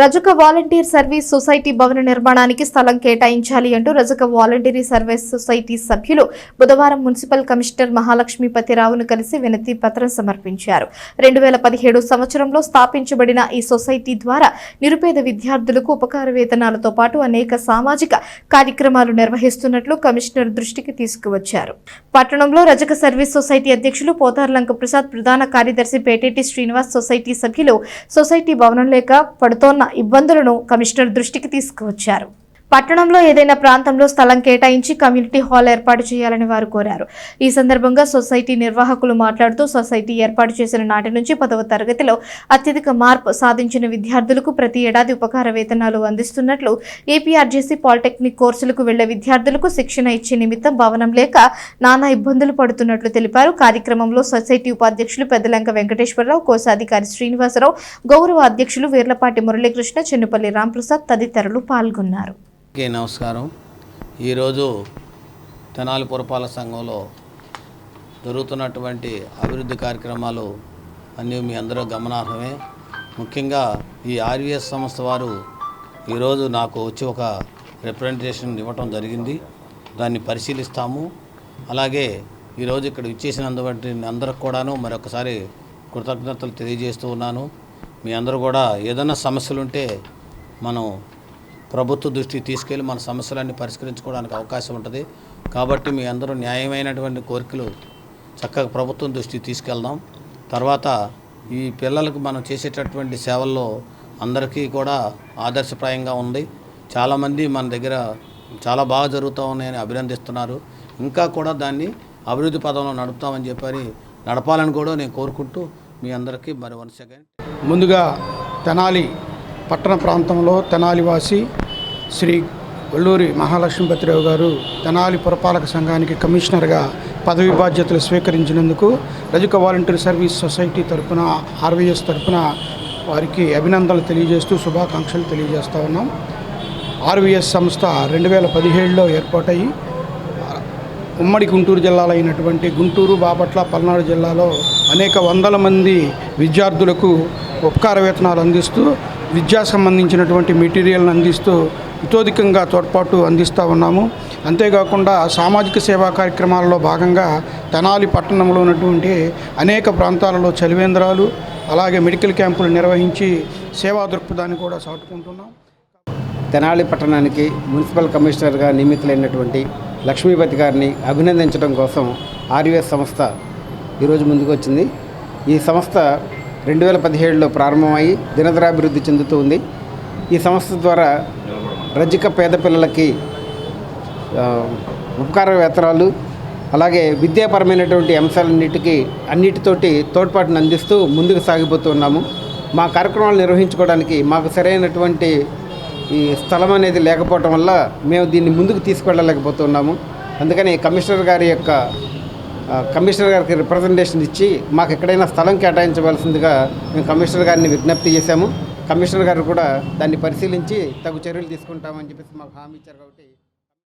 రజక volunteer service society భవన నిర్మాణానికి స్థలం కేటాయించాలి అంటూ రజక వాలంటీరీ సర్వీస్ సొసైటీ సభ్యులు బుధవారం మున్సిపల్ కమిషనర్ మహాలక్ష్మీపతిరావును కలిసి వినతి పత్రం సమర్పించారు. రెండు వేల పదిహేడు సంవత్సరంలో స్థాపించబడిన ఈ సొసైటీ ద్వారా నిరుపేద విద్యార్థులకు ఉపకార వేతనాలతో పాటు అనేక సామాజిక కార్యక్రమాలు నిర్వహిస్తున్నట్లు కమిషనర్ దృష్టికి తీసుకువచ్చారు. పట్టణంలో రజక సర్వీస్ సొసైటీ అధ్యక్షులు పోతార్లంక ప్రసాద్ ప్రధాన కార్యదర్శి పేటేటి శ్రీనివాస్ సొసైటీ సభ్యులు సొసైటీ భవనం లేక పడుతోన్న ఇబ్బందులను కమిషనర్ దృష్టికి తీసుకువచ్చారు. పట్టణంలో ఏదైనా ప్రాంతంలో స్థలం కేటాయించి కమ్యూనిటీ హాల్ ఏర్పాటు చేయాలని వారు కోరారు. ఈ సందర్భంగా సొసైటీ నిర్వాహకులు మాట్లాడుతూ సొసైటీ ఏర్పాటు చేసిన నాటి నుంచి పదవ తరగతిలో అత్యధిక మార్పు సాధించిన విద్యార్థులకు ప్రతి ఏడాది ఉపకార వేతనాలు అందిస్తున్నట్లు ఏపీఆర్జేసీ పాలిటెక్నిక్ కోర్సులకు వెళ్ళే విద్యార్థులకు శిక్షణ ఇచ్చే నిమిత్తం భవనం లేక నానా ఇబ్బందులు పడుతున్నట్లు తెలిపారు. కార్యక్రమంలో సొసైటీ ఉపాధ్యక్షులు పెద్దలంక వెంకటేశ్వరరావు కోశాధికారి శ్రీనివాసరావు గౌరవ అధ్యక్షులు వీర్లపాటి మురళీకృష్ణ చెన్నుపల్లి రాంప్రసాద్ తదితరులు పాల్గొన్నారు. అందరికీ నమస్కారం. ఈరోజు తెనాలి పురపాలక సంఘంలో జరుగుతున్నటువంటి అభివృద్ధి కార్యక్రమాలు అన్నీ మీ అందరూ గమనార్హమే. ముఖ్యంగా ఈ ఆర్వీఎస్ సంస్థ వారు ఈరోజు నాకు వచ్చి ఒక రిప్రజెంటేషన్ ఇవ్వటం జరిగింది. దాన్ని పరిశీలిస్తాము. అలాగే ఈరోజు ఇక్కడ ఇచ్చేసినందువంటి అందరికి కూడాను మరొకసారి కృతజ్ఞతలు తెలియజేస్తూ ఉన్నాను. మీ అందరూ కూడా ఏదైనా సమస్యలు ఉంటే మనం ప్రభుత్వ దృష్టికి తీసుకెళ్ళి మన సమస్యలన్నీ పరిష్కరించుకోవడానికి అవకాశం ఉంటుంది. కాబట్టి మీ అందరూ న్యాయమైనటువంటి కోరికలు చక్కగా ప్రభుత్వం దృష్టికి తీసుకెళ్దాం. తర్వాత ఈ పిల్లలకు మనం చేసేటటువంటి సేవల్లో అందరికీ కూడా ఆదర్శప్రాయంగా ఉంది. చాలామంది మన దగ్గర చాలా బాగా జరుగుతూ ఉన్నాయని అభినందిస్తున్నారు. ఇంకా కూడా దాన్ని అభివృద్ధి పదంలో నడుపుతామని చెప్పని నడపాలని కూడా నేను కోరుకుంటూ మీ అందరికీ మరి వన్స్ అగైన్ ముందుగా తెనాలి పట్టణ ప్రాంతంలో తెనాలివాసి శ్రీ వల్లూరి మహాలక్ష్మీపతిరావు గారు తెనాలి పురపాలక సంఘానికి కమిషనర్గా పదవి బాధ్యతలు స్వీకరించినందుకు రజక వాలంటీర్ సర్వీస్ సొసైటీ తరపున ఆర్వీఎస్ తరపున వారికి అభినందనలు తెలియజేస్తూ శుభాకాంక్షలు తెలియజేస్తూ ఉన్నాం. ఆర్వీఎస్ సంస్థ రెండు వేల పదిహేడులో ఏర్పాటయ్యి ఉమ్మడి గుంటూరు జిల్లాలో అయినటువంటి గుంటూరు బాపట్ల పల్నాడు జిల్లాలో అనేక వందల మంది విద్యార్థులకు ఉపకార వేతనాలు అందిస్తూ విద్యా సంబంధించినటువంటి మెటీరియల్ని అందిస్తూ ఇతోధికంగా తోడ్పాటు అందిస్తూ ఉన్నాము. అంతేకాకుండా సామాజిక సేవా కార్యక్రమాల్లో భాగంగా తెనాలి పట్టణంలో ఉన్నటువంటి అనేక ప్రాంతాలలో చలివేంద్రాలు అలాగే మెడికల్ క్యాంపులు నిర్వహించి సేవా దృక్పథాన్ని కూడా చాటుకుంటున్నాం. తెనాలి పట్టణానికి మున్సిపల్ కమిషనర్గా నియమితులైనటువంటి లక్ష్మీపతి గారిని అభినందించడం కోసం ఆర్యుఎస్ సంస్థ ఈరోజు ముందుకు వచ్చింది ఈ సంస్థ రెండు వేల పదిహేడులో ప్రారంభమై దినదరాభివృద్ధి చెందుతూ ఉంది. ఈ సంస్థ ద్వారా రజిక పేద పిల్లలకి ఉపకార వేతనాలు అలాగే విద్యాపరమైనటువంటి అంశాలన్నిటికీ అన్నిటితోటి తోడ్పాటును అందిస్తూ ముందుకు సాగిపోతున్నాము మా కార్యక్రమాలు నిర్వహించుకోవడానికి మాకు సరైనటువంటి ఈ స్థలం అనేది లేకపోవటం వల్ల మేము దీన్ని ముందుకు తీసుకెళ్ళలేకపోతున్నాము. అందుకని కమిషనర్ గారి యొక్క కమిషనర్ గారికి రిప్రజెంటేషన్ ఇచ్చి మాకు ఎక్కడైనా స్థలం కేటాయించవలసిందిగా మేము కమిషనర్ గారిని విజ్ఞప్తి చేశాము. కమిషనర్ గారు కూడా దాన్ని పరిశీలించి తగు చర్యలు తీసుకుంటామని చెప్పేసి మాకు హామీ ఇచ్చారు కాబట్టి